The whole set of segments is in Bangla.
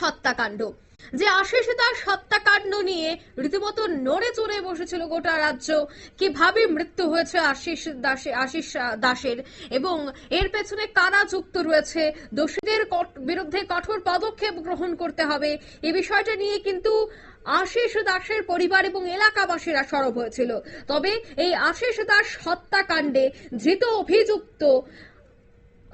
হত্যাকাণ্ড যে আশিস দাস হত্যাকাণ্ড নিয়ে রীতিমতো নড়ে চড়ে বসেছিল গোটা রাজ্য, কীভাবে মৃত্যু হয়েছে আশিস দাসে আশিস দাসের এবং এর পেছনে কারা যুক্ত রয়েছে, দোষীদের বিরুদ্ধে কঠোর পদক্ষেপ গ্রহণ করতে হবে এই বিষয়টা নিয়ে কিন্তু আশিস দাসের পরিবার এবং এলাকাবাসীরা সরব হয়েছিল। তবে এই আশিস দাস হত্যাকাণ্ডে ধৃত অভিযুক্ত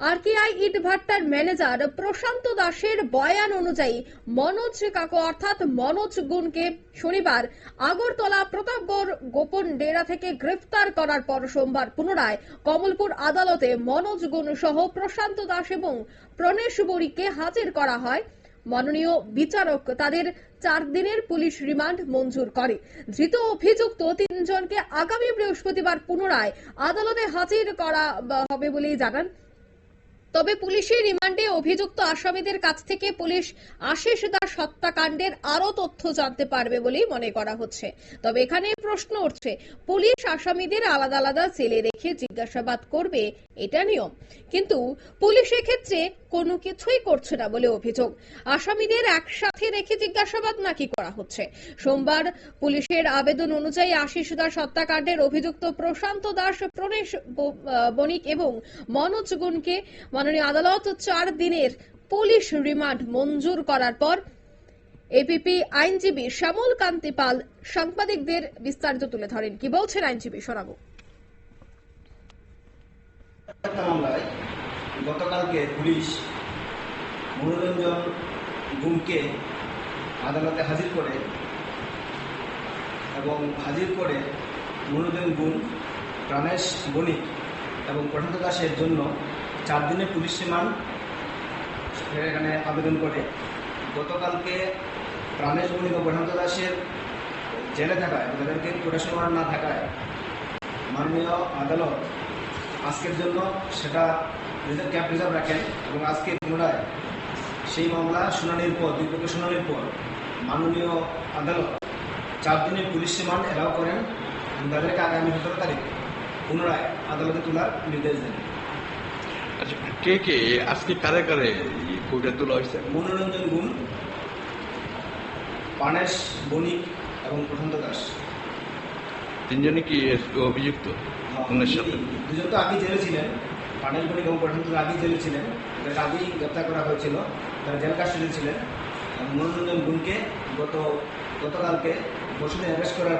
আরকেআই ইট ভাট্টার ম্যানেজার প্রশান্ত দাসের বয়ান অনুযায়ী মনোজ কাকু অর্থাৎ মনোজ গুণকে শনিবার আগরতলা প্রতাপগড় গোপন ডেরা থেকে গ্রেফতার করার পর সোমবার পুনরায় কমলপুর আদালতে মনোজ গুণ সহ প্রশান্ত দাস এবং প্রণেশ বড়িকে হাজির করা হয়। মাননীয় বিচারক তাদের চার দিনের পুলিশ রিমান্ড মঞ্জুর করে। ধৃত অভিযুক্ত তিনজনকে আগামী বৃহস্পতিবার পুনরায় আদালতে হাজির করা হবে বলেই জানান তবে পুলিশের রিমান্ডে অভিযুক্ত আসামিদের কাছ থেকে পুলিশ আশিস দাস হত্যাকাণ্ডের আরও তথ্য জানতে পারবে বলেই মনে করা হচ্ছে। তবে এখানে প্রশ্ন উঠছে, পুলিশ আসামিদের আলাদা আলাদা সেলে রেখে জিজ্ঞাসাবাদ করবে এটা নিয়ম। কিন্তু পুলিশ এক্ষেত্রে কোনো কিছুই করছে না বলে অভিযোগ। আসামিদের একসাথে রেখে জিজ্ঞাসাবাদ নাকি করা হচ্ছে? সোমবার পুলিশের আবেদন অনুযায়ী আশিস দাস হত্যাকাণ্ডের অভিযুক্ত প্রশান্ত দাস, প্রণেশ বণিক এবং মনোজ গুণকে মাননীয় আদালত চার দিনের পুলিশ রিমান্ড মঞ্জুর করার পর এপিপি আইনজীবী শ্যামল কান্তি পাল সাংবাদিকদের বিস্তারিত তুলে ধরেন। কি বলছেন আইনজীবী? শোনাবো। একটা মামলায় গতকালকে পুলিশ মনোরঞ্জন গুমকে আদালতে হাজির করে এবং হাজির করে মনোরঞ্জন গুম, প্রাণেশ বণিক এবং প্রশান্ত দাসের জন্য চার দিনের পুলিশ রিমান্ড। এখানে আবেদন করে গতকালকে প্রাণেশ বণিক ও প্রশান্ত দাসের জেলে থাকায়, তাদেরকে রিমান্ড না থাকায় মাননীয় আদালত আজকের জন্য সেটা রিজার্ভ ক্যাম্প রিজার্ভ রাখেন এবং আজকে পুনরায় সেই মামলা শুনানির পর দুই পক্ষের শুনানির পর মাননীয় আদালত চার দিনের পুলিশ রিমান্ড এলাও করেন এবং তাদেরকে আগামী সতেরো তারিখ পুনরায় আদালতে তোলার নির্দেশ দেন। আচ্ছা কে কে? আজকে কারে কারে কোর্টে তোলা হয়েছে? মনোরঞ্জন গুণ পানেশ বণিক এবং প্রশান্ত দাস। তিনজনে কি অভিযুক্ত? সাথে। দুজন তো আগে জেলে ছিলেন। এবং আগেই জেলে ছিলেন। তাদেরকে আগেই গ্রেপ্তার করা হয়েছিল। তারা জেল কাস্টডি ছিলেন। মনোরঞ্জন গুণকে গত গতকালকে পরশুদিন অ্যারেস্ট করার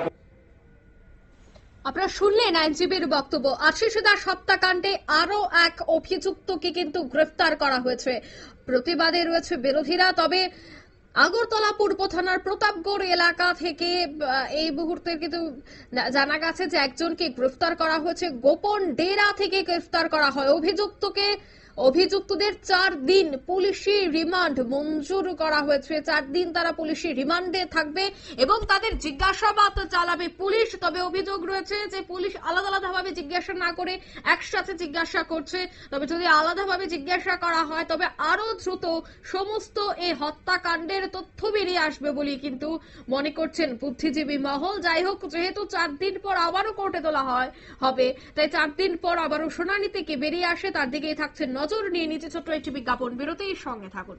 আপনারা শুনলেন আইনজীবীর বক্তব্য। আশিস দাস হত্যাকাণ্ডে আরও এক অভিযুক্তকে কিন্তু গ্রেফতার করা হয়েছে। প্রতিবাদে রয়েছে বিরোধীরা তবে আগরতলা পূর্ব থানার প্রতাপগড় এলাকা থেকে এই মুহূর্তে কিন্তু জানা গেছে যে একজনকে গ্রেফতার করা হয়েছে। গোপন ডেরা থেকে গ্রেফতার করা হয়। অভিযুক্তকে অভিযুক্তদের চার দিন পুলিশি রিমান্ড মঞ্জুর করা হয়েছে। চার দিন তারা পুলিশি রিমান্ডে থাকবে এবং তাদের জিজ্ঞাসাবাদ চালাবে পুলিশ। তবে অভিযোগ রয়েছে যে পুলিশ আলাদা আলাদাভাবে জিজ্ঞাসা না করে একসাথে জিজ্ঞাসা করছে। তবে যদি আলাদাভাবে জিজ্ঞাসা করা হয়, তবে আরও দ্রুত সমস্ত এই হত্যাকাণ্ডের তথ্য বেরিয়ে আসবে বলে কিন্তু মনে করছেন বুদ্ধিজীবী মহল। যাই হোক, যেহেতু চার দিন পর আবারও কোর্টে তোলা হয়, হবে, তাই চার দিন পর আবারও শুনানি থেকে বেরিয়ে আসে তার দিকেই থাকছে নজর নিয়ে নিচে ছোট্ট একটি বিজ্ঞাপন বিরতির সঙ্গে থাকুন।